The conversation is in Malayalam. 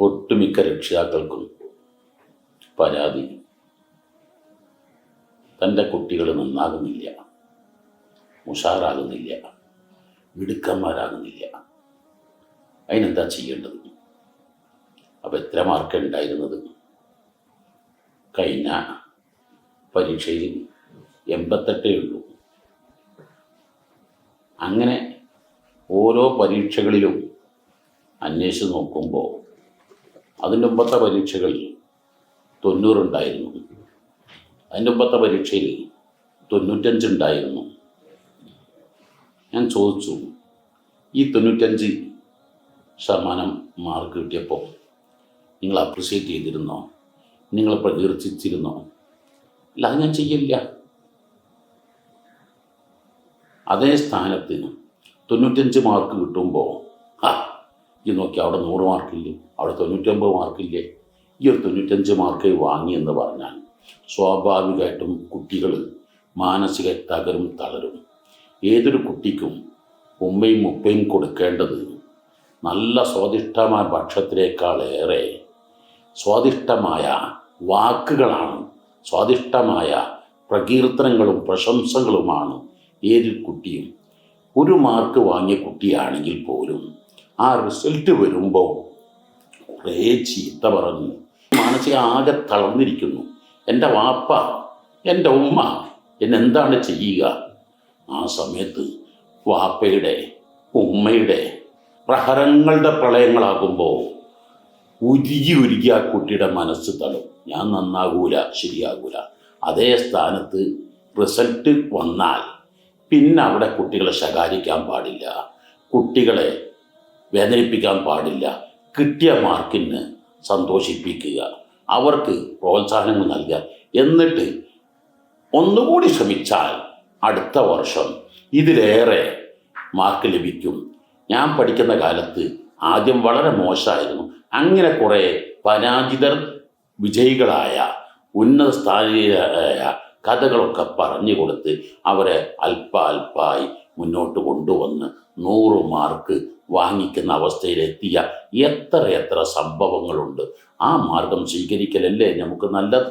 ഒട്ടുമിക്ക രക്ഷിതാക്കൾക്കും പരാതി. തന്റെ കുട്ടികൾ നന്നാകുന്നില്ല. ഉഷാറാകുന്നില്ല. മിടുക്കന്മാരാകുന്നില്ല. അതിനെന്താ ചെയ്യേണ്ടത്? അപ്പം എത്ര മാർക്ക് ഉണ്ടായിരുന്നത്? കഴിഞ്ഞ പരീക്ഷയിൽ എൺപത്തെട്ടേ ഉള്ളൂ. അങ്ങനെ ഓരോ പരീക്ഷകളിലും അന്വേഷിച്ച് നോക്കുമ്പോൾ അതിന്റെ മുമ്പത്തെ പരീക്ഷകളിൽ തൊണ്ണൂറുണ്ടായിരുന്നു. അതിന്റെ മുമ്പത്തെ പരീക്ഷയിൽ തൊണ്ണൂറ്റഞ്ച് ഉണ്ടായിരുന്നു ഞാൻ ചോദിച്ചു ഈ തൊണ്ണൂറ്റഞ്ച് ശതമാനം മാർക്ക് കിട്ടിയപ്പോൾ നിങ്ങൾ അപ്രിഷ്യേറ്റ് ചെയ്തിരുന്നോ? നിങ്ങൾ പ്രകീർത്തിച്ചിരുന്നോ? ഇല്ല അത് ഞാൻ ചെയ്യില്ല. അതേ സ്ഥാനത്തിന് തൊണ്ണൂറ്റഞ്ച് മാർക്ക് കിട്ടുമ്പോൾ ഈ നോക്കി അവിടെ നൂറ് മാർക്കില്ലേ? അവിടെ തൊണ്ണൂറ്റൊമ്പത് മാർക്കില്ലേ? ഈ ഒരു തൊണ്ണൂറ്റഞ്ച് മാർക്ക് വാങ്ങി എന്ന് പറഞ്ഞാൽ സ്വാഭാവികമായിട്ടും കുട്ടികൾ മാനസിക തകരും തളരും. ഏതൊരു കുട്ടിക്കും ഉമ്മയും ഉപ്പയും കൊടുക്കേണ്ടത് നല്ല സ്വാദിഷ്ടമായ ഭക്ഷണത്തിനേക്കാളേറെ സ്വാദിഷ്ടമായ വാക്കുകളാണ് സ്വാദിഷ്ടമായ പ്രകീർത്തനങ്ങളും പ്രശംസകളുമാണ് ഏതൊരു കുട്ടിയും. ഒരു മാർക്ക് വാങ്ങിയ കുട്ടിയാണെങ്കിൽ പോലും ആ റിസൾട്ട് വരുമ്പോൾ കുറേ ചീത്ത പറഞ്ഞു. മാനസിക ആകെ തളർന്നിരിക്കുന്നു. എന്റെ വാപ്പ എന്റെ ഉമ്മ എന്നെന്താണ് ചെയ്യുക? ആ സമയത്ത് വാപ്പയുടെ ഉമ്മയുടെ പ്രഹരങ്ങളുടെ പ്രളയങ്ങളാകുമ്പോൾ ഉരുകി ഉരുകി ആ കുട്ടിയുടെ മനസ്സ് തളും ഞാൻ നന്നാകൂല ശരിയാകൂല. അതേ സ്ഥാനത്ത് റിസൾട്ട് വന്നാൽ പിന്നെ അവിടെ കുട്ടികളെ ശകാരിക്കാൻ പാടില്ല. കുട്ടികളെ വേദനിപ്പിക്കാൻ പാടില്ല. കിട്ടിയ മാർക്കിന് സന്തോഷിപ്പിക്കുക. അവർക്ക് പ്രോത്സാഹനങ്ങൾ നൽകുക. എന്നിട്ട് ഒന്നുകൂടി ശ്രമിച്ചാൽ അടുത്ത വർഷം ഇതിലേറെ മാർക്ക് ലഭിക്കും. ഞാൻ പഠിക്കുന്ന കാലത്ത് ആദ്യം വളരെ മോശമായിരുന്നു. അങ്ങനെ കുറേ പരാജിതർ വിജയികളായ ഉന്നത സ്ഥാനീയരായ കഥകളൊക്കെ പറഞ്ഞു കൊടുത്ത് അവരെ അല്പ അല്പായി മുന്നോട്ട് കൊണ്ടുവന്ന് നൂറ് മാർക്ക് വാങ്ങിക്കുന്ന അവസ്ഥയിലെത്തിയ എത്ര എത്ര സംഭവങ്ങളുണ്ട്. ആ മാർഗം സ്വീകരിക്കലല്ലേ നമുക്ക് നല്ലത്?